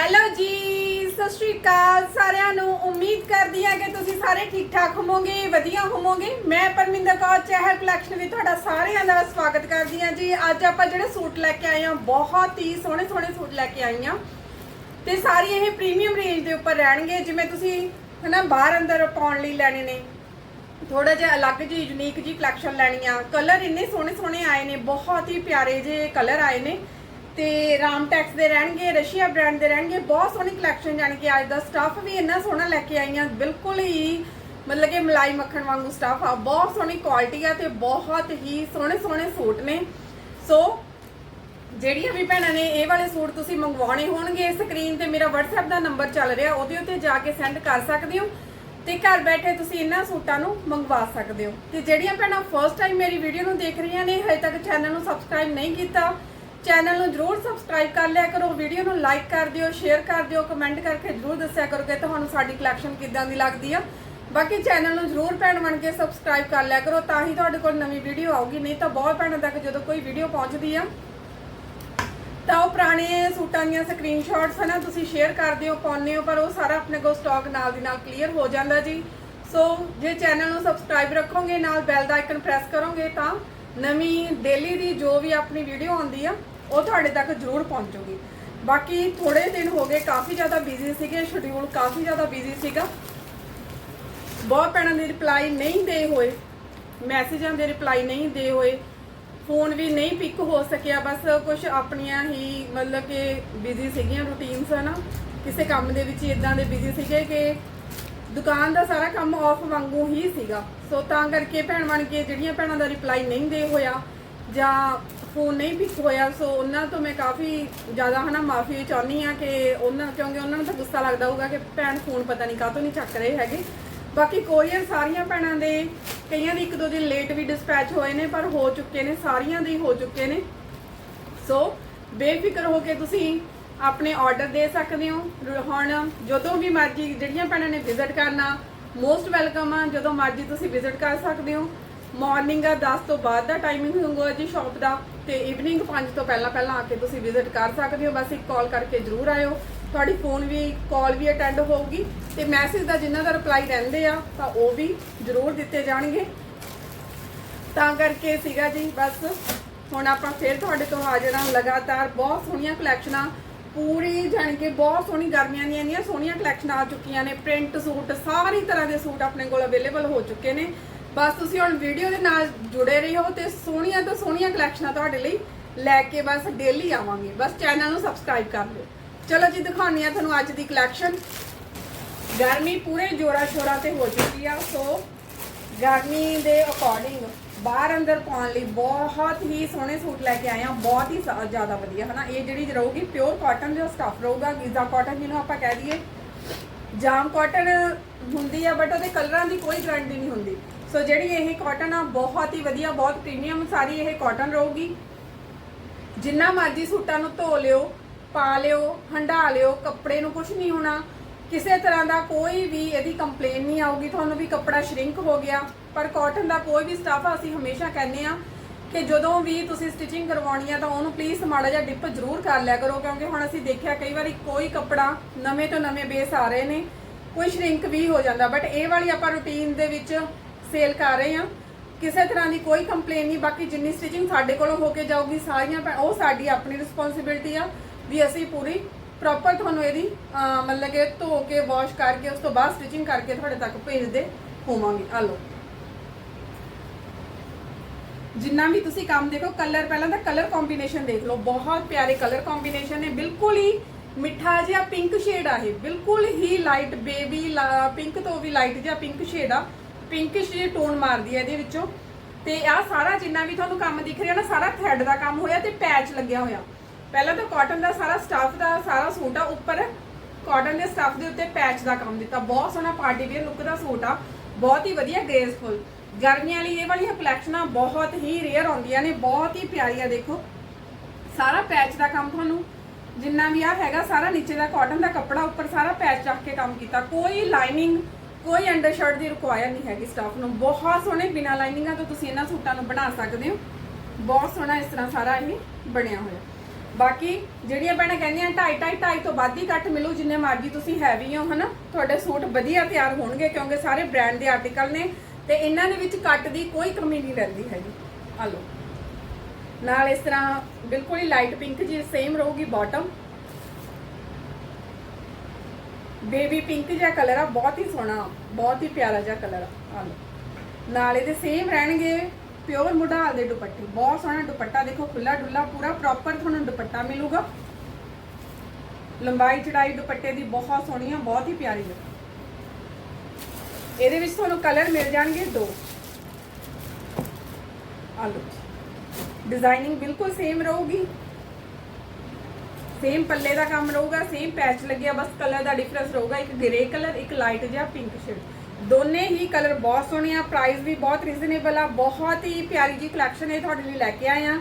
Hello ਜੀ, ਸਤਿ ਸ਼੍ਰੀ ਅਕਾਲ ਸਾਰਿਆਂ ਨੂੰ। ਉਮੀਦ ਕਰਦੀ ਹਾਂ ਕਿ ਤੁਸੀਂ ਸਾਰੇ ਠੀਕ ਠਾਕ ਹੋਵੋਗੇ, ਵਧੀਆ ਹੋਵੋਗੇ। ਮੈਂ ਪਰਮਿੰਦਰ ਕੌਰ, ਚਹਿਲ ਕਲੈਕਸ਼ਨ ਵਿੱਚ ਤੁਹਾਡਾ ਸਾਰਿਆਂ ਦਾ ਸਵਾਗਤ ਕਰਦੀ ਹਾਂ ਜੀ। ਅੱਜ ਆਪਾਂ ਜਿਹੜੇ ਸੂਟ ਲੈ ਕੇ ਆਏ ਹਾਂ, ਬਹੁਤ ਹੀ ਸੋਹਣੇ ਸੋਹਣੇ ਸੂਟ ਲੈ ਕੇ ਆਈ ਹਾਂ। ਤੇ ਸਾਰੀ ਇਹ ਪ੍ਰੀਮੀਅਮ ਰੇਂਜ ਦੇ ਉੱਪਰ ਰਹਿਣਗੇ, ਜਿਵੇਂ ਤੁਸੀਂ ਹਨਾ ਬਾਹਰ ਅੰਦਰ ਪਾਉਣ ਲਈ ਲੈਣੇ ਨੇ। ਥੋੜਾ ਜਿਹਾ ਅਲੱਗ ਜੀ ਯੂਨੀਕ ਜੀ ਕਲੈਕਸ਼ਨ ਲੈਣੀ ਆ। ਕਲਰ ਇੰਨੇ ਸੋਹਣੇ ਸੋਹਣੇ ਆਏ ਨੇ, ਬਹੁਤ ਹੀ ਪਿਆਰੇ ਜੇ ਕਲਰ ਆਏ ਨੇ। ਤੇ ਰਾਮਟੈਕਸ ਦੇ ਰਹਿਣਗੇ, ਰਸ਼ੀਆ ਬ੍ਰਾਂਡ ਦੇ ਰਹਿਣਗੇ, ਬਹੁਤ ਸੋਹਣੀ ਕਲੈਕਸ਼ਨ ਜਾਣੀ ਕਿ ਅੱਜ ਦਾ ਸਟਾਫ ਵੀ ਇੰਨਾ ਸੋਹਣਾ ਲੈ ਕੇ ਆਈਆਂ, ਬਿਲਕੁਲ ਹੀ ਮਤਲਬ ਕਿ ਮਲਾਈ ਮੱਖਣ ਵਾਂਗੂ ਸਟਾਫ ਆ। ਬਹੁਤ ਸੋਹਣੀ ਕੁਆਲਿਟੀ ਆ ਤੇ ਬਹੁਤ ਹੀ ਸੋਹਣੇ ਸੋਹਣੇ ਸੂਟ ਨੇ। ਸੋ ਜਿਹੜੀਆਂ ਵੀ ਭੈਣਾਂ ਨੇ ਇਹ ਵਾਲੇ ਸੂਟ ਤੁਸੀਂ ਮੰਗਵਾਉਣੇ ਹੋਣਗੇ ਸਕਰੀਨ ਤੇ ਮੇਰਾ WhatsApp ਦਾ ਨੰਬਰ ਚੱਲ ਰਿਹਾ, ਉਹਦੇ ਉੱਤੇ ਜਾ ਕੇ ਸੈਂਡ ਕਰ ਸਕਦੇ ਹੋ ਤੇ ਘਰ ਬੈਠੇ ਤੁਸੀਂ ਇਹਨਾਂ ਸੂਟਾਂ ਨੂੰ ਮੰਗਵਾ ਸਕਦੇ ਹੋ। ਤੇ ਜਿਹੜੀਆਂ ਭੈਣਾਂ ਫਰਸਟ ਟਾਈਮ ਮੇਰੀ ਵੀਡੀਓ ਨੂੰ ਦੇਖ ਰਹੀਆਂ ਨੇ, ਹਜੇ ਤੱਕ ਚੈਨਲ ਨੂੰ ਸਬਸਕ੍ਰਾਈਬ ਨਹੀਂ ਕੀਤਾ ਚੈਨਲ ਨੂੰ ਜਰੂਰ ਸਬਸਕ੍ਰਾਈਬ ਕਰ ਲਿਆ ਕਰੋ, ਵੀਡੀਓ ਨੂੰ ਲਾਈਕ ਕਰ ਦਿਓ, ਸ਼ੇਅਰ ਕਰ ਦਿਓ, ਕਮੈਂਟ ਕਰਕੇ ਜਰੂਰ ਦੱਸਿਆ ਕਰੋ ਕਿ ਤੁਹਾਨੂੰ ਸਾਡੀ ਕਲੈਕਸ਼ਨ ਕਿੱਦਾਂ ਦੀ ਲੱਗਦੀ ਆ। ਬਾਕੀ ਚੈਨਲ ਨੂੰ ਜਰੂਰ ਭੈਣ ਬਣ ਕੇ ਸਬਸਕ੍ਰਾਈਬ ਕਰ ਲਿਆ ਕਰੋ ਤਾਂ ਹੀ ਤੁਹਾਡੇ ਕੋਲ ਨਵੀਂ ਵੀਡੀਓ ਆਊਗੀ, ਨਹੀਂ ਤਾਂ ਬਹੁਤ ਭੈਣਾਂ ਤੱਕ ਜਦੋਂ ਕੋਈ ਵੀਡੀਓ ਪਹੁੰਚਦੀ ਆ। ਤਾਂ ਉਹ ਪੁਰਾਣੇ ਸੂਟਾਂ ਦੀਆਂ ਸਕਰੀਨਸ਼ਾਟਸ ਹਨਾ ਤੁਸੀਂ ਸ਼ੇਅਰ ਕਰਦੇ ਹੋ ਪਾਉਂਦੇ ਹੋ, ਪਰ ਉਹ ਸਾਰਾ ਆਪਣੇ ਕੋਲ ਸਟਾਕ ਨਾਲ ਦੀ ਨਾਲ ਕਲੀਅਰ ਹੋ ਜਾਂਦਾ ਜੀ। ਸੋ ਜੇ ਚੈਨਲ ਨੂੰ ਸਬਸਕ੍ਰਾਈਬ ਰੱਖੋਗੇ, ਨਾਲ ਬੈਲ ਦਾ ਆਈਕਨ ਪ੍ਰੈਸ ਕਰੋਗੇ ਤਾਂ ਨਵੀਂ ਡੇਲੀ ਦੀ ਜੋ ਵੀ ਆਪਣੀ ਵੀਡੀਓ ਆਉਂਦੀ ਆ, ਉਹ ਤੁਹਾਡੇ ਤੱਕ ਜ਼ਰੂਰ ਪਹੁੰਚੂਗੀ। ਬਾਕੀ ਥੋੜੇ ਦਿਨ ਹੋ ਗਏ, ਕਾਫੀ ਜ਼ਿਆਦਾ ਬਿਜ਼ੀ ਸੀਗੇ ਸ਼ਡਿਊਲ ਕਾਫੀ ਜ਼ਿਆਦਾ ਬਿਜ਼ੀ ਸੀਗਾ। ਬਹੁਤ ਭੈਣਾਂ ਦੀ ਰਿਪਲਾਈ ਨਹੀਂ ਦੇ ਹੋਏ ਮੈਸੇਜਾਂ ਦੇ ਰਿਪਲਾਈ ਨਹੀਂ ਦੇ ਹੋਏ ਫੋਨ ਵੀ ਨਹੀਂ ਪਿਕ ਹੋ ਸਕਿਆ, ਬਸ ਕੁਝ ਆਪਣੀਆਂ ਹੀ ਮਤਲਬ ਕਿ ਬਿਜ਼ੀ ਸੀਗੀਆਂ ਰੂਟੀਨਸ ਹਨਾ। ਕਿਸੇ ਕੰਮ ਦੇ ਵਿੱਚ ਇਦਾਂ ਦੇ ਬਿਜ਼ੀ ਸੀਗੇ ਕਿ ਦੁਕਾਨ ਦਾ ਸਾਰਾ ਕੰਮ ਆਫ ਵਾਂਗੂ ਹੀ ਸੀਗਾ। ਸੋ ਤਾਂ ਕਰਕੇ ਭੈਣ ਬਣ ਕੇ ਜਿਹੜੀਆਂ ਭੈਣਾਂ ਦਾ ਰਿਪਲਾਈ ਨਹੀਂ ਦੇ ਹੋਇਆ ਜਾਂ ਫੋਨ ਨਹੀਂ ਪਿਕ ਹੋਇਆ ਸੋ ਉਹਨਾਂ ਤੋਂ ਮੈਂ ਕਾਫੀ ਜ਼ਿਆਦਾ ਹਨਾ ਮਾਫੀ ਚਾਹੁੰਦੀ ਆ ਕਿ ਉਹਨਾਂ, ਕਿਉਂਕਿ ਉਹਨਾਂ ਨੂੰ ਤਾਂ ਗੁੱਸਾ ਲੱਗਦਾ ਹੋਊਗਾ ਕਿ ਭੈਣ ਫੋਨ ਪਤਾ ਨਹੀਂ ਕਾਹਤੋਂ ਨਹੀਂ ਚੱਕ ਰਹੇ ਹੈਗੇ। ਬਾਕੀ ਕੋਰੀਅਰ ਸਾਰੀਆਂ ਭੈਣਾਂ ਦੇ ਕਈਆਂ ਦੇ ਇੱਕ ਦੋ ਦਿਨ ਲੇਟ ਵੀ ਡਿਸਪੈਚ ਹੋਏ ਨੇ, ਪਰ ਹੋ ਚੁੱਕੇ ਨੇ, ਸਾਰੀਆਂ ਦੇ ਹੀ ਹੋ ਚੁੱਕੇ ਨੇ। ਸੋ ਬੇਫਿਕਰ ਹੋ ਕੇ ਤੁਸੀਂ ਆਪਣੇ ਆਰਡਰ ਦੇ ਸਕਦੇ ਹੋ। ਹੁਣ ਜਦੋਂ ਵੀ ਮਰਜ਼ੀ ਜਿਹੜੀਆਂ ਭੈਣਾਂ ਨੇ ਵਿਜ਼ਿਟ ਕਰਨਾ ਮੋਸਟ ਵੈਲਕਮ ਆ। ਜਦੋਂ ਮਰਜ਼ੀ ਤੁਸੀਂ ਵਿਜ਼ਿਟ ਕਰ ਸਕਦੇ ਹੋ। ਮਾਰਨਿੰਗ ਆ 10 ਤੋਂ ਬਾਅਦ ਦਾ ਟਾਈਮਿੰਗ ਹੋਊਗਾ ਜੀ ਸ਼ਾਪ ਦਾ। ਤੇ ਈਵਨਿੰਗ 5 ਤੋਂ ਪਹਿਲਾਂ ਪਹਿਲਾਂ ਆ ਕੇ ਤੁਸੀਂ ਵਿਜ਼ਿਟ ਕਰ ਸਕਦੇ ਹੋ। ਬਸ ਇੱਕ ਕਾਲ ਕਰਕੇ ਜਰੂਰ ਆਇਓ। ਤੁਹਾਡੀ ਫੋਨ ਵੀ ਕਾਲ ਵੀ ਅਟੈਂਡ ਹੋਊਗੀ। ਤੇ ਮੈਸੇਜ ਦਾ ਜਿਨ੍ਹਾਂ ਦਾ ਰਿਪਲਾਈ ਰਹਿੰਦੇ ਆ, ਤਾਂ ਉਹ ਵੀ ਜਰੂਰ ਦਿੱਤੇ ਜਾਣਗੇ। ਤਾਂ ਕਰਕੇ ਸੀਗਾ ਜੀ, ਬਸ ਹੁਣ ਆਪਾਂ ਫੇਰ ਤੁਹਾਡੇ ਤੋਂ ਆ ਹਾਂ ਲਗਾਤਾਰ ਬਹੁਤ ਸੋਹਣੀਆਂ ਕਲੈਕਸ਼ਨਾਂ ਪੂਰੀ ਜਾਣੀ ਕਿ ਬਹੁਤ ਸੋਹਣੀ ਗਰਮੀਆਂ ਦੀਆਂ ਇੰਨੀਆਂ ਸੋਹਣੀਆਂ ਕਲੈਕਸ਼ਨਾਂ ਆ ਚੁੱਕੀਆਂ ਨੇ। ਪ੍ਰਿੰਟ ਸੂਟ, ਸਾਰੀ ਤਰ੍ਹਾਂ ਦੇ ਸੂਟ ਆਪਣੇ ਕੋਲ ਅਵੇਲੇਬਲ ਹੋ ਚੁੱਕੇ ਨੇ। ਬਸ ਤੁਸੀਂ ਹੁਣ ਵੀਡੀਓ ਦੇ ਨਾਲ ਜੁੜੇ ਰਹੋ ਤੇ ਸੋਹਣੀਆਂ ਤੋਂ ਸੋਹਣੀਆਂ ਕਲੈਕਸ਼ਨਾਂ ਤੁਹਾਡੇ ਲਈ ਲੈ ਕੇ ਬਸ ਡੇਲੀ ਆਵਾਂਗੇ। ਬਸ ਚੈਨਲ ਨੂੰ ਸਬਸਕ੍ਰਾਈਬ ਕਰ ਲਿਓ ਚਲੋ ਜੀ, ਦਿਖਾਉਂਦੀ ਆ ਤੁਹਾਨੂੰ ਅੱਜ ਦੀ ਕਲੈਕਸ਼ਨ ਗਰਮੀ ਪੂਰੇ ਜੋਰਾ ਸ਼ੋਰਾ ਤੇ ਹੋ ਚੁੱਕੀ ਆ ਸੋ ਗਰਮੀ ਦੇ ਅਕੋਰਡਿੰਗ ਬਾਹਰ ਅੰਦਰ ਪਾਉਣ ਲਈ ਬਹੁਤ ਹੀ ਸੋਹਣੇ ਸੂਟ ਲੈ ਕੇ ਆਏ ਆ ਬਹੁਤ ਹੀ ਜ਼ਿਆਦਾ ਵਧੀਆ, ਹਨਾ? ਇਹ ਜਿਹੜੀ ਰਹੂਗੀ ਪਿਓਰ ਕਾਟਨ ਦਾ ਸਟਫ ਰਹੂਗਾ, ਗੀਜ਼ਾ ਕਾਟਨ ਜਿਹਨੂੰ ਆਪਾਂ ਕਹਿ ਦਈਏ। ਜਾਮ ਕਾਟਨ ਹੁੰਦੀ ਆ ਬਟ ਉਹਦੇ ਕਲਰਾਂ ਦੀ ਕੋਈ ਗਰੰਟੀ ਨਹੀਂ ਹੁੰਦੀ। ਸੋ ਜਿਹੜੀ ਇਹ ਕਾਟਨ ਆ, ਬਹੁਤ ਹੀ ਵਧੀਆ, ਬਹੁਤ ਪ੍ਰੀਮੀਅਮ ਸਾਰੀ ਇਹ ਕਾਟਨ ਰਹੂਗੀ। ਜਿੰਨਾ ਮਰਜ਼ੀ ਸੂਟਾਂ ਨੂੰ ਧੋ ਲਿਓ, ਪਾ ਲਿਓ ਹੰਡਾ ਲਿਓ, ਕੱਪੜੇ ਨੂੰ ਕੁਝ ਨਹੀਂ ਹੋਣਾ। ਕਿਸੇ ਤਰ੍ਹਾਂ ਦਾ ਕੋਈ ਵੀ ਇਹਦੀ ਕੰਪਲੇਨ ਨਹੀਂ ਆਊਗੀ, ਤੁਹਾਨੂੰ ਵੀ ਕੱਪੜਾ ਸ਼ਰਿੰਕ ਹੋ ਗਿਆ। ਪਰ ਕਾਟਨ ਦਾ ਕੋਈ ਵੀ ਸਟਾਫ ਆ ਅਸੀਂ ਹਮੇਸ਼ਾ ਕਹਿੰਦੇ ਆ ਕਿ ਜਦੋਂ ਵੀ ਤੁਸੀਂ ਸਟਿਚਿੰਗ ਕਰਵਾਉਣੀ ਆ ਤਾਂ ਉਹਨੂੰ ਪਲੀਜ਼ ਮਾੜਾ ਜਿਹਾ ਡਿਪ ਜ਼ਰੂਰ ਕਰ ਲਿਆ ਕਰੋ, ਕਿਉਂਕਿ ਹੁਣ ਅਸੀਂ ਦੇਖਿਆ ਕਈ ਵਾਰੀ ਕੋਈ ਕੱਪੜਾ ਨਵੇਂ ਤੋਂ ਨਵੇਂ ਬੇਸ ਆ ਰਹੇ ਨੇ, ਕੋਈ ਸ਼ਰਿੰਕ ਵੀ ਹੋ ਜਾਂਦਾ ਬਟ ਇਹ ਵਾਲੀ ਆਪਾਂ ਰੂਟੀਨ ਦੇ ਵਿੱਚ ਸੇਲ ਕਰ ਰਹੇ ਆ ਕਿਸੇ ਤਰ੍ਹਾਂ ਦੀ ਕੋਈ ਕੰਪਲੇਨ ਨਹੀਂ, ਬਾਕੀ ਜਿੰਨੀ ਸਟਿਚਿੰਗ ਸਾਡੇ ਕੋਲੋਂ ਹੋ ਕੇ ਜਾਊਗੀ, ਸਾਰੀਆਂ ਭੈ- ਉਹ ਸਾਡੀ ਆਪਣੀ ਰਿਸਪੌਂਸਿਬਿਲਟੀ ਆ ਵੀ ਅਸੀਂ ਪੂਰੀ ਪ੍ਰੋਪਰ ਤੁਹਾਨੂੰ ਇਹਦੀ ਮਤਲਬ ਕਿ ਧੋ ਕੇ ਵਾਸ਼ ਕਰਕੇ, ਉਸ ਤੋਂ ਬਾਅਦ ਸਟਿਚਿੰਗ ਕਰਕੇ ਤੁਹਾਡੇ ਤੱਕ ਭੇਜਦੇ ਹੋਵਾਂਗੇ। ਆ ਲਓ। ਜਿੰਨਾ ਵੀ ਤੁਸੀਂ ਕੰਮ ਦੇਖੋ ਕਲਰ ਪਹਿਲਾਂ ਤਾਂ ਕਲਰ ਕੰਬੀਨੇਸ਼ਨ ਦੇਖ ਲਓ। ਬਹੁਤ ਪਿਆਰੇ ਕਲਰ ਕੰਬੀਨੇਸ਼ਨ ਨੇ। ਬਿਲਕੁਲ ਹੀ ਮਿੱਠਾ ਜਿਹਾ ਪਿੰਕ ਸ਼ੇਡ ਆ ਇਹ। ਬਿਲਕੁਲ ਹੀ ਲਾਈਟ ਬੇਬੀ ਪਿੰਕ ਤੋਂ ਵੀ ਲਾਈਟ ਜਿਹਾ ਪਿੰਕ ਸ਼ੇਡ ਆ। ਪਿੰਕਿਸ਼ ਜਿਹੀ ਟੋਨ ਮਾਰਦੀ ਹੈ ਇਹਦੇ ਵਿੱਚੋਂ। ਤੇ ਆ ਸਾਰਾ ਜਿੰਨਾ ਵੀ ਤੁਹਾਨੂੰ ਕੰਮ ਦਿਖ ਰਿਹਾ ਨਾ, ਸਾਰਾ ਥ੍ਰੈਡ ਦਾ ਕੰਮ ਹੋਇਆ ਤੇ ਪੈਚ ਲੱਗਿਆ ਹੋਇਆ। ਪਹਿਲਾਂ ਤਾਂ ਕਾਟਨ ਦਾ ਸਾਰਾ ਸਟਾਫ ਦਾ ਸਾਰਾ ਸੂਟ ਆ, ਉੱਪਰ ਕਾਟਨ ਦੇ ਸਟਾਫ ਦੇ ਉੱਤੇ ਪੈਚ ਦਾ ਕੰਮ ਦਿੱਤਾ। ਬਹੁਤ ਸੋਹਣਾ ਪਾਰਟੀ ਵੇਅਰ ਲੁੱਕ ਦਾ ਸੂਟ ਆ। ਬਹੁਤ ਹੀ ਵਧੀਆ ਗ੍ਰੇਸਫੁਲ ਗਰਮੀਆਂ ਲਈ ਇਹ ਵਾਲੀਆਂ ਕਲੈਕਸ਼ਨਾਂ ਬਹੁਤ ਹੀ ਰੇਅਰ ਆਉਂਦੀਆਂ ਨੇ, ਬਹੁਤ ਹੀ ਪਿਆਰੀਆਂ ਦੇਖੋ। ਸਾਰਾ ਪੈਚ ਦਾ ਕੰਮ ਤੁਹਾਨੂੰ, ਜਿੰਨਾ ਵੀ ਆ ਹੈਗਾ, ਸਾਰਾ ਨੀਚੇ ਦਾ ਕਾਟਨ ਦਾ ਕੱਪੜਾ ਉੱਪਰ ਸਾਰਾ ਪੈਚ ਰੱਖ ਕੇ ਕੰਮ ਕੀਤਾ। ਕੋਈ ਲਾਈਨਿੰਗ ਕੋਈ ਅੰਡਰਸ਼ਰਟ ਦੀ ਰਿਕੁਆਇਰ ਨਹੀਂ ਹੈਗੀ ਸਟਾਫ ਨੂੰ। ਬਹੁਤ ਸੋਹਣੇ ਬਿਨਾ ਲਾਈਨਿੰਗਾਂ ਤੋਂ ਤੁਸੀਂ ਇਹਨਾਂ ਸੂਟਾਂ ਨੂੰ ਬਣਾ ਸਕਦੇ ਹੋ। ਬਹੁਤ ਸੋਹਣਾ ਇਸ ਤਰ੍ਹਾਂ ਸਾਰਾ ਇਹ ਬਣਿਆ ਹੋਇਆ। ਬਾਕੀ ਜਿਹੜੀਆਂ ਭੈਣਾਂ ਕਹਿੰਦੀਆਂ 2.5 2.5 2.5 ਤੋਂ ਵੱਧ ਹੀ ਕੱਟ ਮਿਲੂ, ਜਿੰਨੇ ਮਰਜ਼ੀ ਤੁਸੀਂ ਹੈਵੀ ਹੋ, ਹਨਾ? ਤੁਹਾਡੇ ਸੂਟ ਵਧੀਆ ਤਿਆਰ ਹੋਣਗੇ, ਕਿਉਂਕਿ ਸਾਰੇ ਬ੍ਰਾਂਡ ਦੇ ਆਰਟੀਕਲ ਨੇ। ਤੇ ਇਹਨਾਂ ਦੇ ਵਿੱਚ ਕੱਟ ਦੀ ਕੋਈ ਕਮੀ ਨਹੀਂ ਰਹਿੰਦੀ ਹੈਗੀ। ਆ ਲਓ। ਨਾਲ ਇਸ ਤਰ੍ਹਾਂ ਬਿਲਕੁਲ ਹੀ ਲਾਈਟ ਪਿੰਕ ਜੀ ਸੇਮ ਰਹੂਗੀ ਬਾਟਮ ਬੇਬੀ ਪਿੰਕ ਜਿਹਾ ਕਲਰ ਆ, ਬਹੁਤ ਹੀ ਸੋਹਣਾ, ਬਹੁਤ ਹੀ ਪਿਆਰਾ ਜਿਹਾ ਕਲਰ ਆ। ਲਓ। ਨਾਲ ਇਹਦੇ ਸੇਮ ਰਹਿਣਗੇ ਪਿਓਰ ਮੁਢਾਲ ਦੇ ਦੁਪੱਟੇ। ਬਹੁਤ ਸੋਹਣਾ ਦੁਪੱਟਾ ਦੇਖੋ ਖੁੱਲਾ ਡੁੱਲਾ ਪੂਰਾ ਪ੍ਰੋਪਰ ਤੁਹਾਨੂੰ ਦੁਪੱਟਾ ਮਿਲੂਗਾ। ਲੰਬਾਈ ਚੜਾਈ ਦੁਪੱਟੇ ਦੀ ਬਹੁਤ ਸੋਹਣੀ ਆ, ਬਹੁਤ ਹੀ ਪਿਆਰੀ ਹੈ ਇਹਦੇ ਵਿੱਚ ਤੁਹਾਨੂੰ ਕਲਰ ਮਿਲ ਜਾਣਗੇ ਦੋ। ਆ ਲਓ ਡਿਜ਼ਾਈਨਿੰਗ ਬਿਲਕੁਲ ਸੇਮ ਰਹੂਗੀ। ਸੇਮ ਪੱਲੇ ਦਾ ਕੰਮ ਰਹੂਗਾ ਸੇਮ ਪੈਚ ਲੱਗਿਆ, ਬਸ ਕਲਰ ਦਾ ਡਿਫਰੈਂਸ ਰਹੂਗਾ, ਇੱਕ ਗ੍ਰੇ ਕਲਰ ਇੱਕ ਲਾਈਟ ਜਿਹਾ ਪਿੰਕ ਸ਼ੇਡ ਦੋਨੇ ਹੀ ਕਲਰ ਬਹੁਤ ਸੋਹਣੇ ਆ ਪ੍ਰਾਈਸ ਵੀ ਬਹੁਤ ਰੀਜ਼ਨੇਬਲ ਆ, ਬਹੁਤ ਹੀ ਪਿਆਰੀ ਜੀ ਕਲੈਕਸ਼ਨ ਇਹ ਤੁਹਾਡੇ ਲਈ ਲੈ ਕੇ ਆਏ ਆ।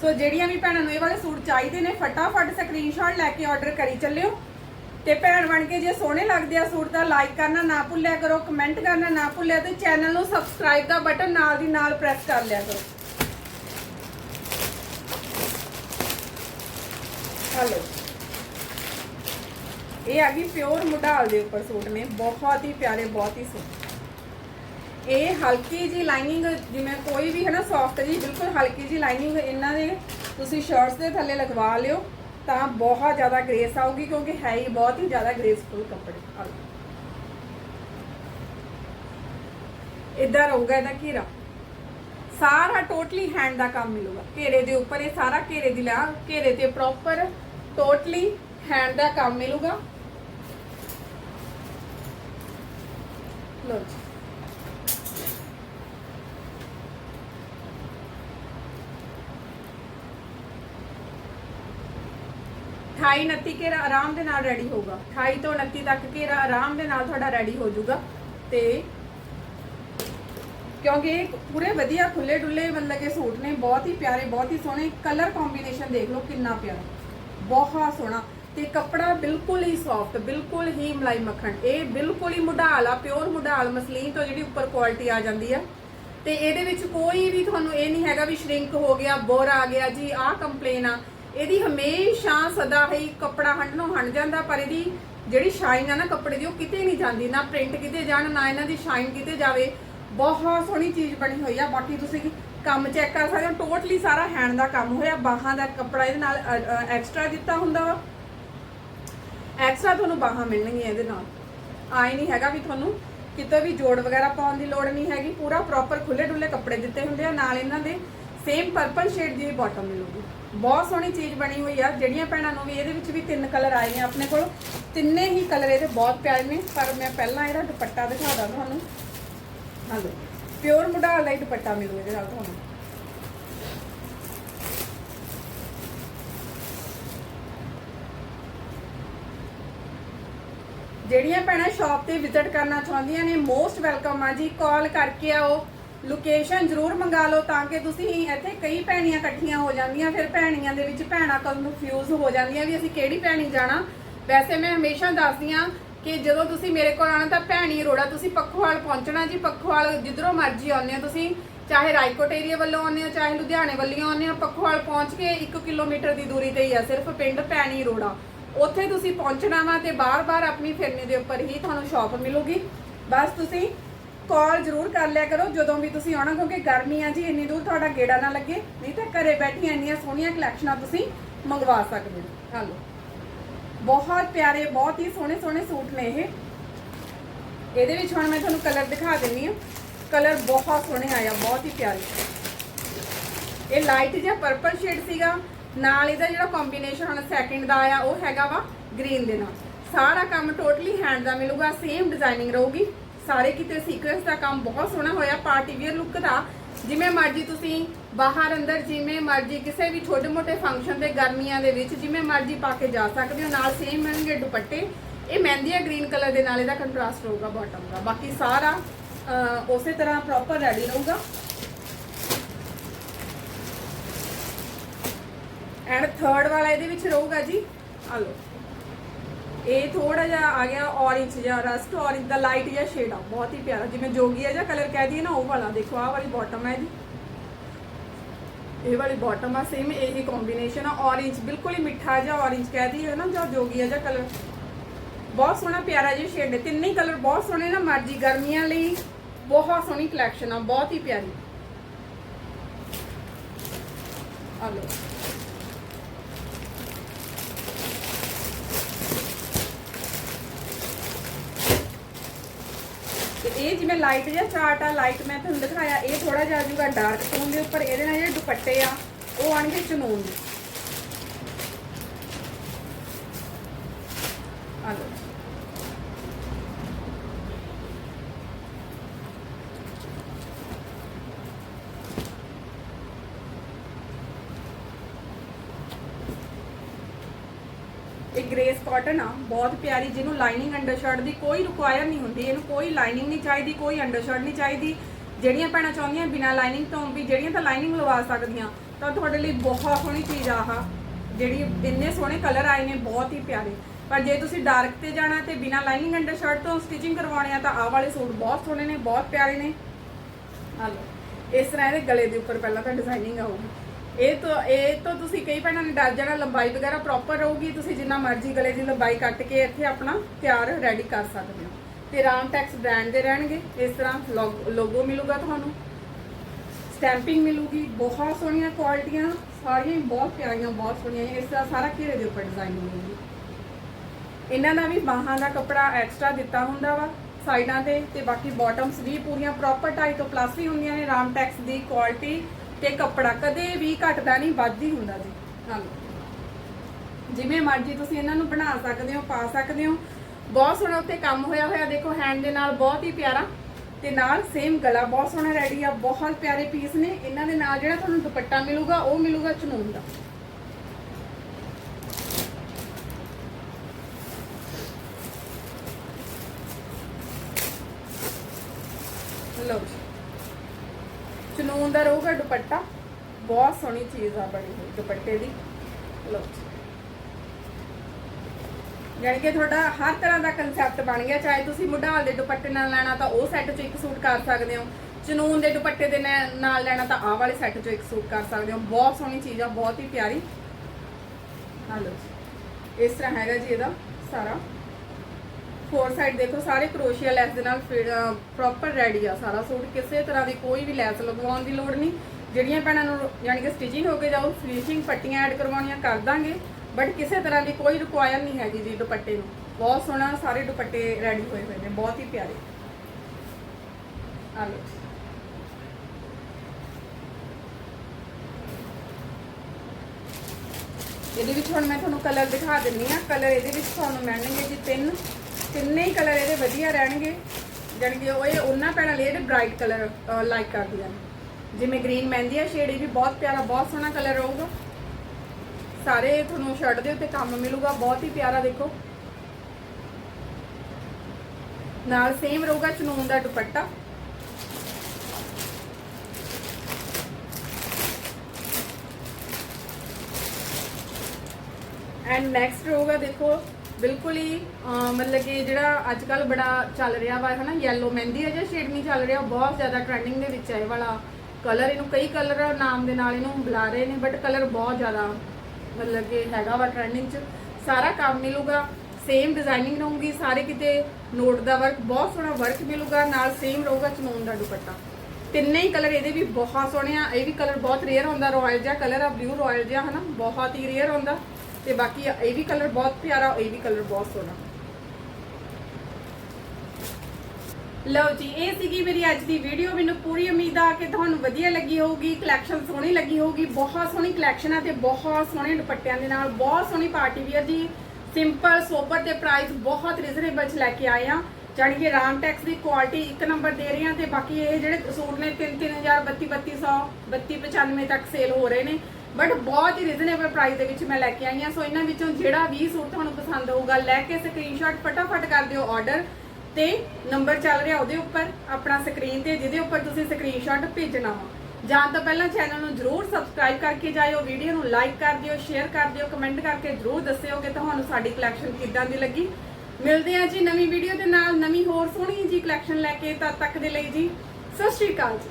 ਸੋ ਜਿਹੜੀਆਂ ਵੀ ਭੈਣਾਂ ਨੂੰ ਇਹ ਵਾਲੇ ਸੂਟ ਚਾਹੀਦੇ ਨੇ, ਫਟਾਫਟ ਸਕਰੀਨਸ਼ਾਟ ਲੈ ਕੇ ਆਰਡਰ ਕਰੀ ਚੱਲਿਓ। ਤੇ ਭੈਣ ਬਣ ਕੇ ਜੇ ਸੋਹਣੇ ਲੱਗਦੇ ਆ ਸੂਟ ਤਾਂ ਲਾਈਕ ਕਰਨਾ ਨਾ ਭੁੱਲਿਆ ਕਰੋ ਕਮੈਂਟ ਕਰਨਾ ਨਾ ਭੁੱਲਿਆ ਤੇ ਚੈਨਲ ਨੂੰ ਸਬਸਕ੍ਰਾਈਬ ਦਾ ਬਟਨ ਨਾਲ ਦੀ ਨਾਲ ਪ੍ਰੈਸ ਕਰ ਲਿਆ ਕਰੋ। ਹਲੋ ਇਹ ਆ ਗਈ ਪਿਓਰ ਮੁਢਾਲ ਦੇ ਉੱਪਰ ਸੂਟ ਨੇ, ਬਹੁਤ ਹੀ ਪਿਆਰੇ, ਬਹੁਤ ਹੀ ਸੋਹਣੇ। ਇਹ ਹਲਕੀ ਜੀ ਲਾਈਨਿੰਗ ਜਿਵੇਂ ਕੋਈ ਵੀ ਹੈ ਨਾ ਸੌਫਟ ਜੀ ਬਿਲਕੁਲ ਹਲਕੀ ਜੀ ਲਾਈਨਿੰਗ ਇਹਨਾਂ ਦੇ ਤੁਸੀਂ ਸ਼ਰਟਸ ਦੇ ਥੱਲੇ ਲਗਵਾ ਲਿਓ। ਤਾਂ ਬਹੁਤ ਜ਼ਿਆਦਾ ਗ੍ਰੇਸ ਆਊਗੀ ਕਿਉਂਕਿ ਹੈ ਹੀ ਬਹੁਤ ਹੀ ਜ਼ਿਆਦਾ ਗ੍ਰੇਸਫੁਲ ਕੱਪੜੇ। ਆ ਲਓ। ਇੱਦਾਂ ਰਹੂਗਾ ਇਹਦਾ ਘੇਰਾ। ਸਾਰਾ ਟੋਟਲੀ ਹੈਂਡ ਦਾ ਕੰਮ ਮਿਲੂਗਾ। ਘੇਰੇ ਦੇ ਉੱਪਰ ਇਹ ਸਾਰਾ ਘੇਰੇ ਦੀ ਲਾ, ਘੇਰੇ ਤੇ ਪ੍ਰੋਪਰ ਟੋਟਲੀ ਹੈਂਡ ਦਾ ਕੰਮ ਮਿਲੂਗਾ। ਲੋ ਜੀ। ਅਠਾਈ 29 ਘੇਰਾ ਆਰਾਮ ਦੇ ਨਾਲ ਰੈਡੀ ਹੋਊਗਾ। 28 ਤੋਂ 29 ਤੱਕ ਘੇਰਾ ਆਰਾਮ ਦੇ ਨਾਲ ਤੁਹਾਡਾ ਰੈਡੀ ਹੋ ਜਾਊਗਾ ਤੇ ਕਿਉਂਕਿ ਇਹ ਪੂਰੇ ਵਧੀਆ ਖੁੱਲੇ ਡੁੱਲੇ ਮਤਲਬ ਕਿ ਸੂਟ ਨੇ, ਬਹੁਤ ਹੀ ਪਿਆਰੇ, ਬਹੁਤ ਹੀ ਸੋਹਣੇ ਕਲਰ ਕੰਬੀਨੇਸ਼ਨ ਦੇਖ ਲਓ ਕਿੰਨਾ ਪਿਆਰਾ। ਬਹੁਤ ਸੋਹਣਾ। ਤੇ ਕੱਪੜਾ ਬਿਲਕੁਲ ਹੀ ਸੌਫਟ ਬਿਲਕੁਲ ਹੀ ਮਲਾਈ ਮੱਖਣ। ਇਹ ਬਿਲਕੁਲ ਹੀ ਮੁਢਾਲ ਆ ਪਿਓਰ ਮੁਢਾਲ, ਮਸਲੀਨ ਤੋਂ ਜਿਹੜੀ ਉੱਪਰ ਕੁਆਲਿਟੀ ਆ ਜਾਂਦੀ ਆ। ਤੇ ਇਹਦੇ ਵਿੱਚ ਕੋਈ ਵੀ ਤੁਹਾਨੂੰ ਇਹ ਨਹੀਂ ਹੈਗਾ ਵੀ ਸ਼ਰਿੰਕ ਹੋ ਗਿਆ, ਬੋਰ ਆ ਗਿਆ ਜੀ, ਆਹ ਕੰਪਲੇਨ ਆ। ਇਹਦੀ ਹਮੇਸ਼ਾ ਸਦਾ ਹੀ ਕੱਪੜਾ ਹੰਡਣੋਂ ਹੰਡ ਜਾਂਦਾ, ਪਰ ਇਹਦੀ ਜਿਹੜੀ ਸ਼ਾਈਨ ਆ ਨਾ ਕੱਪੜੇ ਦੀ, ਉਹ ਕਿਤੇ ਨਹੀਂ ਜਾਂਦੀ। ਨਾ ਪ੍ਰਿੰਟ ਕਿਤੇ ਜਾਣ, ਨਾ ਇਹਨਾਂ ਦੀ ਸ਼ਾਈਨ ਕਿਤੇ ਜਾਵੇ। ਬਹੁਤ ਸੋਹਣੀ ਚੀਜ਼ ਬਣੀ ਹੋਈ ਆ। ਬਾਕੀ ਤੁਸੀਂ ਕੰਮ ਚੈੱਕ ਕਰ ਸਕਦੇ ਹੋ। ਟੋਟਲੀ ਸਾਰਾ ਹੈਂਡ ਦਾ ਕੰਮ ਹੋਇਆ। ਬਾਹਾਂ ਦਾ ਕੱਪੜਾ ਇਹਦੇ ਨਾਲ ਐਕਸਟਰਾ ਦਿੱਤਾ ਹੁੰਦਾ ਵਾ। ਐਕਸਟਰਾ ਤੁਹਾਨੂੰ ਬਾਹਾਂ ਮਿਲਣਗੀਆਂ ਇਹਦੇ ਨਾਲ। ਆਈ ਨਹੀਂ ਹੈਗਾ ਵੀ ਤੁਹਾਨੂੰ ਕਿਤੇ ਵੀ ਜੋੜ ਵਗੈਰਾ ਪਾਉਣ ਦੀ ਲੋੜ ਨਹੀਂ ਹੈਗੀ। ਪੂਰਾ ਪ੍ਰੋਪਰ ਖੁੱਲੇ ਡੁੱਲੇ ਕੱਪੜੇ ਦਿੱਤੇ ਹੁੰਦੇ ਆ। ਨਾਲ ਇਹਨਾਂ ਦੇ ਸੇਮ ਪਰਪਲ ਸ਼ੇਡ ਦੀ ਬਾਟਮ ਮਿਲੂਗੀ। ਬਹੁਤ ਸੋਹਣੀ ਚੀਜ਼ ਬਣੀ ਹੋਈ ਆ। ਜਿਹੜੀਆਂ ਭੈਣਾਂ ਨੂੰ ਵੀ ਇਹਦੇ ਵਿੱਚ ਵੀ ਤਿੰਨ ਕਲਰ ਆਏ ਨੇ ਆਪਣੇ ਕੋਲ। ਤਿੰਨੇ ਹੀ ਕਲਰ ਇਹਦੇ ਬਹੁਤ ਪਿਆਰੇ ਨੇ। ਪਰ ਮੈਂ ਪਹਿਲਾਂ ਇਹਦਾ ਦੁਪੱਟਾ ਦਿਖਾਦਾ ਤੁਹਾਨੂੰ। ਹਲੋ ਪਿਓਰ ਮੁਢਾਲ ਦਾ ਹੀ ਦੁਪੱਟਾ ਮਿਲੂ ਇਹਦੇ ਨਾਲ ਤੁਹਾਨੂੰ। ਜਿਹੜੀਆਂ ਭੈਣਾਂ ਸ਼ਾਪ ਤੇ ਵਿਜ਼ਿਟ ਕਰਨਾ ਚਾਹੁੰਦੀਆਂ ਨੇ ਮੋਸਟ ਵੈਲਕਮ ਆ ਜੀ। ਕਾਲ ਕਰਕੇ ਆਓ। ਲੋਕੇਸ਼ਨ ਜ਼ਰੂਰ ਮੰਗਾ ਲਓ ਤਾਂ ਕਿ ਤੁਸੀਂ ਇੱਥੇ ਕਈ ਭੈਣੀਆਂ ਇਕੱਠੀਆਂ ਹੋ ਜਾਂਦੀਆਂ, ਫਿਰ ਭੈਣੀਆਂ ਦੇ ਵਿੱਚ ਭੈਣਾਂ ਕਨਫਿਊਜ਼ ਹੋ ਜਾਂਦੀਆਂ ਵੀ ਅਸੀਂ ਕਿਹੜੀ ਭੈਣੀ ਜਾਣਾ। ਵੈਸੇ ਮੈਂ ਹਮੇਸ਼ਾ ਦੱਸਦੀ ਆ ਕਿ ਜਦੋਂ ਤੁਸੀਂ ਮੇਰੇ ਕੋਲ ਆਣਾ ਤਾਂ ਭੈਣੀ ਰੋੜਾ ਤੁਸੀਂ ਪੱਖੋਵਾਲ ਪਹੁੰਚਣਾ ਜੀ, ਪੱਖੋਵਾਲ ਜਿੱਧਰੋਂ ਮਰਜ਼ੀ ਆਉਂਦੇ ਹੋ ਤੁਸੀਂ, ਚਾਹੇ ਰਾਏਕੋਟ ਏਰੀਆ ਵੱਲੋਂ ਆਉਂਦੇ ਹੋ, ਚਾਹੇ ਲੁਧਿਆਣੇ ਵੱਲੋਂ ਆਉਂਦੇ ਹੋ, ਪੱਖੋਵਾਲ ਪਹੁੰਚ ਕੇ 1 ਕਿਲੋਮੀਟਰ ਦੀ ਦੂਰੀ ਤੇ ਹੀ ਆ, ਸਿਰਫ ਪਿੰਡ ਭੈਣੀ ਰੋੜਾ ਉੱਥੇ ਤੁਸੀਂ ਪਹੁੰਚਣਾ ਵਾ ਤੇ ਬਾਰ-ਬਾਰ ਆਪਣੀ ਫਿਰਨੀ ਦੇ ਉੱਪਰ ਹੀ ਤੁਹਾਨੂੰ ਸ਼ਾਪ ਮਿਲੂਗੀ। ਬਸ ਤੁਸੀਂ ਕਾਲ ਜ਼ਰੂਰ ਕਰ ਲਿਆ ਕਰੋ ਜਦੋਂ ਵੀ ਤੁਸੀਂ ਆਉਣਾ, ਕਿਉਂਕਿ ਗਰਮੀ ਆ ਜੀ, ਇੰਨੀ ਦੂਰ ਤੁਹਾਡਾ ਗੇੜਾ ਨਾ ਲੱਗੇ। ਨਹੀਂ ਤਾਂ ਘਰੇ ਬੈਠੀਆਂ ਇੰਨੀਆਂ ਸੋਹਣੀਆਂ ਕਲੈਕਸ਼ਨਾਂ ਤੁਸੀਂ ਮੰਗਵਾ ਸਕਦੇ ਹੋ। ਹਲੋ। ਬਹੁਤ ਪਿਆਰੇ, ਬਹੁਤ ਹੀ ਸੋਹਣੇ ਸੋਹਣੇ ਸੂਟ ਨੇ ਇਹ। ਇਹਦੇ ਵਿੱਚ ਹੁਣ ਮੈਂ ਤੁਹਾਨੂੰ ਕਲਰ ਦਿਖਾ ਦਿੰਨੀ ਆ ਕਲਰ ਬਹੁਤ ਸੋਹਣੇ ਆਇਆ ਬਹੁਤ ਹੀ ਪਿਆਰੇ। ਇਹ ਲਾਈਟ ਜਿਹਾ ਪਰਪਲ ਸ਼ੇਡ ਸੀਗਾ। ਨਾਲ ਇਹਦਾ ਜਿਹੜਾ ਕੰਬੀਨੇਸ਼ਨ ਹੁਣ ਸੈਕਿੰਡ ਦਾ ਆਇਆ, ਉਹ ਹੈਗਾ ਵਾ ਗ੍ਰੀਨ ਦੇ ਨਾਲ। ਸਾਰਾ ਕੰਮ ਟੋਟਲੀ ਹੈਂਡ ਦਾ ਮਿਲੂਗਾ ਸੇਮ ਡਿਜ਼ਾਈਨਿੰਗ ਰਹੂਗੀ। ਸਾਰੇ ਕਿਤੇ ਸੀਕੁਐਂਸ ਦਾ ਕੰਮ ਬਹੁਤ ਸੋਹਣਾ ਹੋਇਆ ਪਾਰਟੀ ਵੇਅਰ ਲੁੱਕ ਦਾ। ਜਿਵੇਂ ਮਰਜ਼ੀ ਤੁਸੀਂ ਬਾਹਰ ਅੰਦਰ, ਜਿਵੇਂ ਮਰਜ਼ੀ ਕਿਸੇ ਵੀ ਛੋਟੇ ਮੋਟੇ ਫੰਕਸ਼ਨ ਤੇ ਗਰਮੀਆਂ ਦੇ ਵਿੱਚ ਜਿਵੇਂ ਮਰਜ਼ੀ ਪਾ ਕੇ ਜਾ ਸਕਦੇ ਹੋ, ਨਾਲ ਸੇਮ ਮਿਲਣਗੇ ਦੁਪੱਟੇ। ਇਹ ਮਹਿੰਦੀਆ ਗ੍ਰੀਨ ਕਲਰ ਦੇ ਨਾਲ ਇਹਦਾ ਕੰਟਰਾਸਟ ਹੋਊਗਾ ਬਾਟਮ ਦਾ। ਬਾਕੀ ਸਾਰਾ ਉਸੇ ਤਰ੍ਹਾਂ ਪ੍ਰੋਪਰ ਰੈਡੀ ਰਹੂਗਾ। ਐਂਡ ਥਰਡ ਵਾਲਾ ਇਹਦੇ ਵਿੱਚ ਰਹੂਗਾ ਜੀ ਆ ਲਓ। ਇਹ ਥੋੜਾ ਜਿਹਾ ਆ ਗਿਆ orange ਜਿਹਾ ਰਸਟ orange ਦਾ ਲਾਈਟ ਜਿਹਾ ਸ਼ੇਡ ਆ, ਬਹੁਤ ਹੀ ਪਿਆਰਾ। ਜਿਵੇਂ ਜੋਗੀਆ ਜਿਹਾ ਕਲਰ ਕਹਿ ਦਈਏ ਨਾ, ਉਹ ਵਾਲਾ। ਦੇਖੋ, ਆਹ ਵਾਲੀ ਬਾਟਮ ਹੈ ਇਹਦੀ। ਇਹ ਵਾਲੀ ਬਾਟਮ ਆ ਸੇਮ ਇਹੀ ਕੰਬੀਨੇਸ਼ਨ ਆ। orange ਬਿਲਕੁਲ ਹੀ ਮਿੱਠਾ ਜਿਹਾ orange ਕਹਿ ਦਈਏ ਨਾ, ਜਾਂ ਜੋਗੀਆ ਜਿਹਾ ਕਲਰ ਬਹੁਤ ਸੋਹਣਾ ਪਿਆਰਾ ਜਿਹਾ ਸ਼ੇਡ ਹੈ ਤਿੰਨੇ ਹੀ ਕਲਰ ਬਹੁਤ ਸੋਹਣੇ ਨਾ, ਮਰਜ਼ੀ ਗਰਮੀਆਂ ਲਈ। ਬਹੁਤ ਸੋਹਣੀ ਕਲੈਕਸ਼ਨ ਆ, ਬਹੁਤ ਹੀ ਪਿਆਰੀ। ਆ ਲਓ। ਤੇ ਇਹ ਜਿਵੇਂ ਲਾਈਟ ਜਿਹਾ ਚਾਰਟ ਆ ਲਾਈਟ ਮੈਂ ਤੁਹਾਨੂੰ ਦਿਖਾਇਆ, ਇਹ ਥੋੜਾ ਜਿਹਾ ਜੂਗਾ ਡਾਰਕ ਟੋਨ ਦੇ ਉੱਪਰ, ਇਹਦੇ ਨਾਲ ਜਿਹੜੇ ਦੁਪੱਟੇ ਆ, ਉਹ ਆਣਗੇ ਚਨੂਨ ਦੇ ਆ ਲਓ ਇਹ ਗ੍ਰੇਸ ਕਾਟਨ ਆ, ਬਹੁਤ ਪਿਆਰੀ, ਜਿਹਨੂੰ ਲਾਈਨਿੰਗ ਅੰਡਰਸ਼ਰਟ ਦੀ ਕੋਈ ਰਿਕੁਆਇਰ ਨਹੀਂ ਹੁੰਦੀ, ਇਹਨੂੰ ਕੋਈ ਲਾਈਨਿੰਗ ਨਹੀਂ ਚਾਹੀਦੀ, ਕੋਈ ਅੰਡਰਸ਼ਰਟ ਨਹੀਂ ਚਾਹੀਦੀ। ਜਿਹੜੀਆਂ ਭੈਣਾਂ ਚਾਹੁੰਦੀਆਂ ਬਿਨਾ ਲਾਈਨਿੰਗ ਤੋਂ ਵੀ ਜਿਹੜੀਆਂ ਤਾਂ ਲਾਈਨਿੰਗ ਲਵਾ ਸਕਦੀਆਂ, ਤਾਂ ਤੁਹਾਡੇ ਲਈ ਬਹੁਤ ਸੋਹਣੀ ਚੀਜ਼ ਆ ਆਹ, ਜਿਹੜੀ ਇੰਨੇ ਸੋਹਣੇ ਕਲਰ ਆਏ ਨੇ, ਬਹੁਤ ਹੀ ਪਿਆਰੇ। ਪਰ ਜੇ ਤੁਸੀਂ ਡਾਰਕ ਤੇ ਜਾਣਾ ਤੇ ਬਿਨਾ ਲਾਈਨਿੰਗ ਅੰਡਰਸ਼ਰਟ ਤੋਂ ਸਟਿਚਿੰਗ ਕਰਵਾਉਣੇ ਆ, ਤਾਂ ਆਹ ਵਾਲੇ ਸੂਟ ਬਹੁਤ ਸੋਹਣੇ ਨੇ, ਬਹੁਤ ਪਿਆਰੇ ਨੇ। ਆ ਲਓ, ਇਸ ਤਰ੍ਹਾਂ ਇਹਦੇ ਗਲੇ ਦੇ ਉੱਪਰ ਪਹਿਲਾਂ ਤਾਂ ਡਿਜ਼ਾਈਨਿੰਗ ਆਊਗੀ ਇਹ ਤੋਂ ਇਹ ਤੋਂ ਤੁਸੀਂ ਕਈ ਭੈਣਾਂ ਨੇ ਡਰ ਜਾਣਾ, ਲੰਬਾਈ ਵਗੈਰਾ ਪ੍ਰੋਪਰ ਰਹੂਗੀ, ਤੁਸੀਂ ਜਿੰਨਾ ਮਰਜ਼ੀ ਗਲੇ ਦੀ ਲੰਬਾਈ ਕੱਟ ਕੇ ਇੱਥੇ ਆਪਣਾ ਤਿਆਰ ਰੈਡੀ ਕਰ ਸਕਦੇ ਹੋ। ਤੇ ਰਾਮਟੈਕਸ ਬ੍ਰਾਂਡ ਦੇ ਰਹਿਣਗੇ, ਇਸ ਤਰ੍ਹਾਂ ਲੋਗੋ ਮਿਲੂਗਾ ਤੁਹਾਨੂੰ। ਸਟੈਂਪਿੰਗ ਮਿਲੂਗੀ, ਬਹੁਤ ਸੋਹਣੀਆਂ ਕੁਆਲਿਟੀਆਂ ਸਾਰੀਆਂ ਬਹੁਤ ਪਿਆਰੀਆਂ, ਬਹੁਤ ਸੋਹਣੀਆਂ ਇਸ ਤਰ੍ਹਾਂ ਸਾਰਾ ਘੇਰੇ ਦੇ ਉੱਪਰ ਡਿਜ਼ਾਈਨ ਮਿਲੂਗੀ। ਇਹਨਾਂ ਦਾ ਵੀ ਬਾਹਾਂ ਦਾ ਕੱਪੜਾ ਐਕਸਟਰਾ ਦਿੱਤਾ ਹੁੰਦਾ ਵਾ, ਸਾਈਡਾਂ ਤੇ ਤੇ ਬਾਕੀ ਬਾਟਮਸ ਵੀ ਪੂਰੀਆਂ ਪ੍ਰੋਪਰ ਟਾਈ ਤੋਂ ਪਲੱਸ ਵੀ ਹੁੰਦੀਆਂ ਨੇ ਰਾਮ ਟੈਕਸ ਦੀ ਕੁਆਲਿਟੀ ਤੇ ਕੱਪੜਾ ਕਦੇ ਵੀ ਘਟਦਾ ਨਹੀਂ, ਵੱਧ ਹੀ ਹੁੰਦਾ ਜੀ। ਹਾਂ ਜਿਵੇਂ ਮਰਜ਼ੀ ਤੁਸੀਂ ਇਹਨਾਂ ਨੂੰ ਬਣਾ ਸਕਦੇ ਹੋ, ਪਾ ਸਕਦੇ ਹੋ। ਬਹੁਤ ਸੋਹਣਾ ਉੱਤੇ ਕੰਮ ਹੋਇਆ ਹੋਇਆ, ਦੇਖੋ ਹੈਂਡ ਦੇ ਨਾਲ ਬਹੁਤ ਹੀ ਪਿਆਰਾ। ਤੇ ਨਾਲ ਸੇਮ ਗਲਾ, ਬਹੁਤ ਸੋਹਣਾ ਰੈਡੀ ਆ, ਬਹੁਤ ਪਿਆਰੇ ਪੀਸ ਨੇ। ਇਹਨਾਂ ਦੇ ਨਾਲ ਜਿਹੜਾ ਤੁਹਾਨੂੰ ਦੁਪੱਟਾ ਮਿਲੂਗਾ, ਉਹ ਮਿਲੂਗਾ ਚਨੂਨ ਦਾ। ਲਓ ਚਨੂਨ ਦਾ ਰਹੂਗਾ ਦੁਪੱਟਾ। ਬਹੁਤ ਸੋਹਣੀ ਚੀਜ਼ ਆ ਬਣੀ ਹੋਈ ਦੁਪੱਟੇ ਦੀ। ਲਓ ਯਾਨੀ ਕਿ ਤੁਹਾਡਾ ਹਰ ਤਰ੍ਹਾਂ ਦਾ ਕਨਸੈਪਟ ਬਣ ਗਿਆ, ਚਾਹੇ ਤੁਸੀਂ ਮੁਢਾਲ ਦੇ ਦੁਪੱਟੇ ਨਾਲ ਲੈਣਾ ਤਾਂ ਉਹ ਸੈੱਟ 'ਚ ਇੱਕ ਸੂਟ ਕਰ ਸਕਦੇ ਹੋ। ਚਨੂਨ ਦੇ ਦੁਪੱਟੇ ਦੇ ਨੈ- ਨਾਲ ਲੈਣਾ ਤਾਂ ਆਹ ਵਾਲੇ ਸੈੱਟ 'ਚੋਂ ਇੱਕ ਸੂਟ ਕਰ ਸਕਦੇ ਹੋ। ਬਹੁਤ ਸੋਹਣੀ ਚੀਜ਼ ਆ, ਬਹੁਤ ਹੀ ਪਿਆਰੀ। ਆ ਜੀ। ਇਸ ਤਰ੍ਹਾਂ ਹੈਗਾ ਜੀ ਇਹਦਾ ਸਾਰਾ। ਫੋਰ ਸਾਈਡ ਦੇਖੋ, ਸਾਰੇ ਕਰੋਸ਼ੀਆ ਲੈਸ ਦੇ ਨਾਲ ਪ੍ਰੋਪਰ ਰੈਡੀ ਆ ਸਾਰਾ ਸੂਟ। ਕਿਸੇ ਤਰ੍ਹਾਂ ਦੀ ਕੋਈ ਵੀ ਲੈਸ ਲਗਵਾਉਣ ਦੀ ਲੋੜ ਨਹੀਂ। ਜਿਹੜੀਆਂ ਭੈਣਾਂ ਨੂੰ ਯਾਨੀ ਕਿ ਸਟਿਚਿੰਗ ਹੋ ਕੇ ਜਾਓ ਫਿਨਿਸ਼ਿੰਗ ਪੱਟੀਆਂ ਐਡ ਕਰਵਾਉਣੀਆਂ ਕਰ ਦਾਂਗੇ। ਬਟ ਕਿਸੇ ਤਰ੍ਹਾਂ ਦੀ ਕੋਈ ਰਿਕੁਆਇਰ ਨਹੀਂ ਹੈਗੀ ਜੀ ਦੁਪੱਟੇ ਨੂੰ। ਬਹੁਤ ਸੋਹਣਾ ਸਾਰੇ ਦੁਪੱਟੇ ਰੈਡੀ ਹੋਏ ਹੋਏ ਨੇ, ਬਹੁਤ ਹੀ ਪਿਆਰੇ। ਆ ਲਓ। ਇਹਦੇ ਵਿੱਚ ਹੁਣ ਮੈਂ ਤੁਹਾਨੂੰ ਕਲਰ ਦਿਖਾ ਦਿੰਨੀ ਆ। ਕਲਰ ਇਹਦੇ ਵਿੱਚ ਤੁਹਾਨੂੰ ਮਿਲਣਗੇ ਜੀ ਤਿੰਨ। ਤਿੰਨੇ ਹੀ ਕਲਰ ਇਹਦੇ ਵਧੀਆ ਰਹਿਣਗੇ, ਜਾਣੀ ਕਿ ਉਹ ਇਹ ਉਹਨਾਂ ਪੈਣਾ ਲਈ ਜਿਹੜੇ ਬ੍ਰਾਈਟ ਕਲਰ ਲਾਈਕ ਕਰਦੀਆਂ ਨੇ ਜਿਵੇਂ ਗ੍ਰੀਨ ਮਹਿੰਦੀ ਆ ਸ਼ੇਡ ਇਹ ਵੀ ਬਹੁਤ ਪਿਆਰਾ, ਬਹੁਤ ਸੋਹਣਾ ਕਲਰ ਰਹੂਗਾ। ਸਾਰੇ ਤੁਹਾਨੂੰ ਸ਼ਰਟ ਦੇ ਉੱਤੇ ਕੰਮ ਮਿਲੂਗਾ, ਬਹੁਤ ਹੀ ਪਿਆਰਾ ਦੇਖੋ। ਨਾਲ ਸੇਮ ਰਹੂਗਾ ਚਨੂਨ ਦਾ ਦੁਪੱਟਾ। ਐਂਡ ਨੈਕਸਟ ਰਹੂਗਾ ਦੇਖੋ ਬਿਲਕੁਲ ਹੀ ਮਤਲਬ ਕਿ ਜਿਹੜਾ ਅੱਜ ਕੱਲ ਬੜਾ ਚੱਲ ਰਿਹਾ ਵਾ, ਹਨਾ ਯੈਲੋ ਮਹਿੰਦੀ ਹੈ ਜਾਂ ਸ਼ੇਡ ਨਹੀਂ ਚੱਲ ਰਿਹਾ, ਉਹ ਬਹੁਤ ਜ਼ਿਆਦਾ ਟ੍ਰੈਂਡਿੰਗ ਦੇ ਵਿੱਚ ਹੈ ਇਹ ਵਾਲਾ। ਕਲਰ ਇਹਨੂੰ ਕਈ ਕਲਰ ਨਾਮ ਦੇ ਨਾਲ ਇਹਨੂੰ ਬੁਲਾ ਰਹੇ ਨੇ ਬਟ ਕਲਰ ਬਹੁਤ ਜ਼ਿਆਦਾ, ਮਤਲਬ ਕਿ ਹੈਗਾ ਵਾ ਟ੍ਰੈਂਡਿੰਗ 'ਚ। ਸਾਰਾ ਕੰਮ ਮਿਲੂਗਾ ਸੇਮ ਡਿਜ਼ਾਈਨਿੰਗ ਰਹੂਗੀ, ਸਾਰੇ ਕਿਤੇ ਨੋਟ ਦਾ ਵਰਕ ਬਹੁਤ ਸੋਹਣਾ ਵਰਕ ਮਿਲੂਗਾ, ਨਾਲ ਸੇਮ ਰਹੂਗਾ ਚਨੂਨ ਦਾ ਦੁਪੱਟਾ। ਤਿੰਨੇ ਹੀ ਕਲਰ ਇਹਦੇ ਵੀ ਬਹੁਤ ਸੋਹਣੇ ਆ, ਇਹ ਵੀ ਕਲਰ ਬਹੁਤ ਰੇਅਰ ਹੁੰਦਾ ਰਾਇਲ ਜਿਹਾ ਕਲਰ ਆ ਬਲੂ ਰਾਇਲ ਜਿਹਾ, ਹਨਾ, ਬਹੁਤ ਹੀ ਰੇਅਰ ਹੁੰਦਾ। ਤੇ ਬਾਕੀ ਇਹ ਵੀ ਕਲਰ ਬਹੁਤ ਪਿਆਰਾ, ਇਹ ਵੀ ਕਲਰ ਬਹੁਤ ਸੋਹਣਾ। ਲਓ ਜੀ, ਇਹ ਸੀਗੀ ਮੇਰੀ ਅੱਜ ਦੀ ਵੀਡੀਓ ਮੈਨੂੰ ਪੂਰੀ ਉਮੀਦ ਆ ਕਿ ਤੁਹਾਨੂੰ ਵਧੀਆ ਲੱਗੀ ਹੋਊਗੀ ਕਲੈਕਸ਼ਨ ਸੋਹਣੀ ਲੱਗੀ ਹੋਊਗੀ। ਬਹੁਤ ਸੋਹਣੀ ਕਲੈਕਸ਼ਨ ਆ ਤੇ ਬਹੁਤ ਸੋਹਣੇ ਦੁਪੱਟਿਆਂ ਦੇ ਨਾਲ, ਬਹੁਤ ਸੋਹਣੀ ਪਾਰਟੀ ਵੀਅਰ ਜੀ ਸਿੰਪਲ ਸੋਬਰ ਤੇ ਪ੍ਰਾਈਸ ਬਹੁਤ ਰੀਜ਼ਨੇਬਲ ਚ ਲੈ ਕੇ ਆਏ ਆ। ਜਾਣੀ ਕਿ ਰਾਮ ਟੈਕਸ ਦੀ ਕੁਆਲਿਟੀ ਇੱਕ ਨੰਬਰ ਦੇ ਰਹੇ ਆ ਤੇ ਬਾਕੀ ਇਹ ਜਿਹੜੇ ਸੂਟ ਨੇ 3-3000 32-3200 3295 ਤੱਕ ਸੇਲ ਹੋ ਰਹੇ ਨੇ। ਬਟ ਬਹੁਤ ਹੀ ਰੀਜ਼ਨੇਬਲ ਪ੍ਰਾਈਸ ਦੇ ਵਿੱਚ ਮੈਂ ਲੈ ਕੇ ਆਈ ਹਾਂ। ਸੋ ਇਹਨਾਂ ਵਿੱਚੋਂ ਜਿਹੜਾ ਵੀ ਸੂਟ ਤੁਹਾਨੂੰ ਪਸੰਦ ਹੋਊਗਾ, ਲੈ ਕੇ ਸਕਰੀਨਸ਼ਾਟ ਫਟਾਫਟ ਕਰ ਦਿਓ ਆਰਡਰ ਤੇ ਨੰਬਰ ਚੱਲ ਰਿਹਾ ਉਹਦੇ ਉੱਪਰ, ਆਪਣਾ ਸਕਰੀਨ ਤੇ, ਜਿਹਦੇ ਉੱਪਰ ਤੁਸੀਂ ਸਕਰੀਨਸ਼ਾਟ ਭੇਜਣਾ ਵਾ। ਜਾਣ ਤੋਂ ਪਹਿਲਾਂ ਚੈਨਲ ਨੂੰ ਜਰੂਰ ਸਬਸਕ੍ਰਾਈਬ ਕਰਕੇ ਜਾਇਓ ਵੀਡੀਓ ਨੂੰ ਲਾਈਕ ਕਰ ਦਿਓ ਸ਼ੇਅਰ ਕਰ ਦਿਓ ਕਮੈਂਟ ਕਰਕੇ ਜਰੂਰ ਦੱਸਿਓ ਕਿ ਤੁਹਾਨੂੰ ਸਾਡੀ ਕਲੈਕਸ਼ਨ ਕਿੱਦਾਂ ਦੀ ਲੱਗੀ। ਮਿਲਦੇ ਆ ਜੀ ਨਵੀਂ ਵੀਡੀਓ ਦੇ ਨਾਲ, ਨਵੀਂ ਹੋਰ ਸੋਹਣੀ ਜੀ ਕਲੈਕਸ਼ਨ ਲੈ ਕੇ, ਤਦ ਤੱਕ ਦੇ ਲਈ ਜੀ, ਸਤਿ ਸ਼੍ਰੀ ਅਕਾਲ ਜੀ।